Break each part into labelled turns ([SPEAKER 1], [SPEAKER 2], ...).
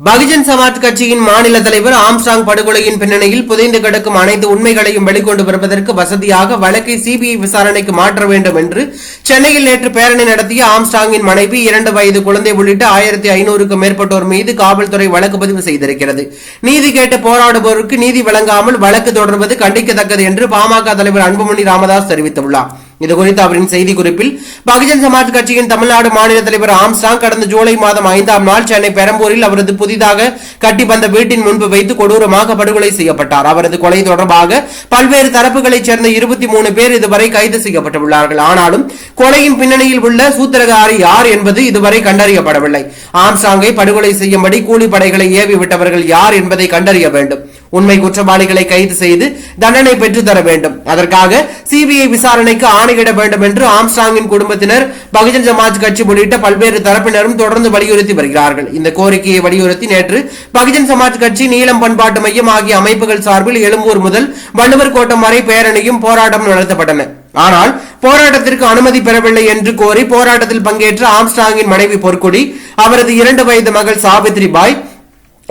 [SPEAKER 1] பகுஜன் சமாஜ் கட்சியின் மாநில தலைவர் ஆம்ஸ்டாங் படுகொலையின் பின்னணியில் புதைந்து கிடக்கும் அனைத்து உண்மைகளையும் வெளிக்கொண்டு வருவதற்கு வசதியாக வழக்கை சிபிஐ விசாரணைக்கு மாற்ற வேண்டும் என்று சென்னையில் நேற்று பேரணி நடத்திய ஆம்ஸ்டாங்கின் மனைவி இரண்டு வயது குழந்தை உள்ளிட்ட ஆயிரத்தி ஐநூறுக்கும் மேற்பட்டோர் மீது காவல்துறை வழக்கு பதிவு செய்திருக்கிறது. நீதி கேட்டு போராடுபவருக்கு நீதி வழங்காமல் வழக்கு தொடர்வது கண்டிக்கத்தக்கது என்று பாமக தலைவர் அன்புமணி ராமதாஸ் தெரிவித்துள்ளார். இது குறித்து அவரின் செய்திக்குறிப்பில் பகுஜன் சமாஜ் கட்சியின் தமிழ்நாடு மாநில தலைவர் ஆம்ஸ்டாங் கடந்த ஜூலை மாதம் ஐந்தாம் நாள் சென்னை பெரம்பூரில் அவரது புதிதாக கட்டி வந்த வீட்டின் முன்பு வைத்து கொடூரமாக படுகொலை செய்யப்பட்டார். அவரது கொலை தொடர்பாக பல்வேறு தரப்புகளைச் சேர்ந்த இருபத்தி மூணு பேர் இதுவரை கைது செய்யப்பட்டுள்ளார்கள். ஆனாலும் கொலையின் பின்னணியில் உள்ள சூத்திரகாரி யார் என்பது இதுவரை கண்டறியப்படவில்லை. ஆம்ஸ்டாங்கை படுகொலை செய்யும்படி கூலிப்படைகளை ஏவி விட்டவர்கள் யார் என்பதை கண்டறிய வேண்டும். உண்மை குற்றவாளிகளை கைது செய்து தண்டனை பெற்றுத்தர வேண்டும். அதற்காக சிபிஐ விசாரணைக்கு ஆணையிட வேண்டும் என்று ஆம்ஸ்டாங்கின் குடும்பத்தினர் பகுஜன் சமாஜ் கட்சி உள்ளிட்ட பல்வேறு தரப்பினரும் தொடர்ந்து வலியுறுத்தி வருகிறார்கள். இந்த கோரிக்கையை வலியுறுத்தி நேற்று பகுஜன் சமாஜ் கட்சி நீளம் பண்பாட்டு மையம் ஆகிய அமைப்புகள் சார்பில் எழும்பூர் முதல் வள்ளுவர் கோட்டம் வரை பேரணியும் போராட்டம் நடத்தப்பட்டன. ஆனால் போராட்டத்திற்கு அனுமதி பெறவில்லை என்று கோரி போராட்டத்தில் பங்கேற்ற ஆம்ஸ்டாங்கின் மனைவி பொற்குடி அவரது இரண்டு வயது மகள் சாவித்ரி பாய்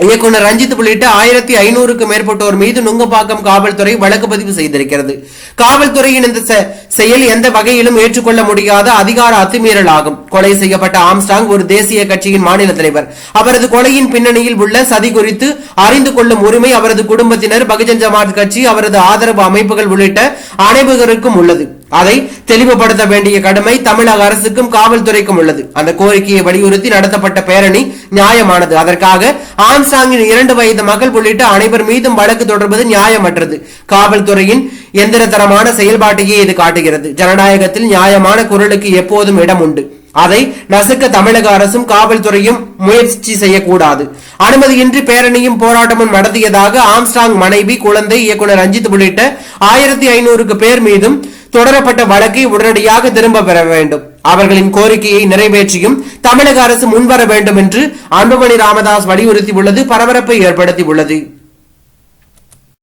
[SPEAKER 1] இயக்குனர் ரஞ்சித் உள்ளிட்ட ஆயிரத்தி ஐநூறுக்கும் மேற்பட்டோர் மீது நுங்கப்பாக்கம் காவல்துறை வழக்கு பதிவு செய்திருக்கிறது. காவல்துறையின் இந்த செயல் எந்த வகையிலும் ஏற்றுக்கொள்ள முடியாத அதிகார அத்துமீறல் ஆகும் கொலை செய்யப்பட்ட ஆம்ஸ்டாங் ஒரு தேசிய கட்சியின் மாநில தலைவர். அவரது கொலையின் பின்னணியில் உள்ள சதி குறித்து அறிந்து கொள்ளும் உரிமை அவரது குடும்பத்தினர் பகுஜன் சமாஜ் கட்சி அவரது ஆதரவு அமைப்புகள் உள்ளிட்ட அனைவருக்கும் உள்ளது. அதை தெளிவுபடுத்த வேண்டிய கடமை தமிழக அரசுக்கும் காவல்துறைக்கும் உள்ளது. அந்த கோரிக்கையை வலியுறுத்தி நடத்தப்பட்ட பேரணி நியாயமானது. அதற்காக ஆம்சாங்கின் இரண்டு வயது மகள் உள்ளிட்ட அனைவர் மீதும் வழக்கு தொடர்வது நியாயமற்றது. காவல்துறையின் எந்திரத்தரமான செயல்பாட்டையே இது காட்டுகிறது. ஜனநாயகத்தில் நியாயமான குரலுக்கு எப்போதும் இடம் உண்டு. அதை நசுக்க தமிழக அரசும் காவல்துறையும் முயற்சி செய்யக்கூடாது. அனுமதியின்றி பேரணியும் போராட்டமும் நடத்தியதாக ஆம்ஸ்டாங் மனைவி குழந்தை இயக்குனர் ரஞ்சித் உள்ளிட்ட ஆயிரத்தி ஐநூறுக்கு பேர் மீதும் தொடரப்பட்ட வழக்கை உடனடியாக திரும்ப பெற வேண்டும். அவர்களின் கோரிக்கையை நிறைவேற்றியும் தமிழக அரசு முன்வர வேண்டும் என்று அன்புமணி ராமதாஸ் வலியுறுத்தியுள்ளது பரபரப்பை ஏற்படுத்தியுள்ளது.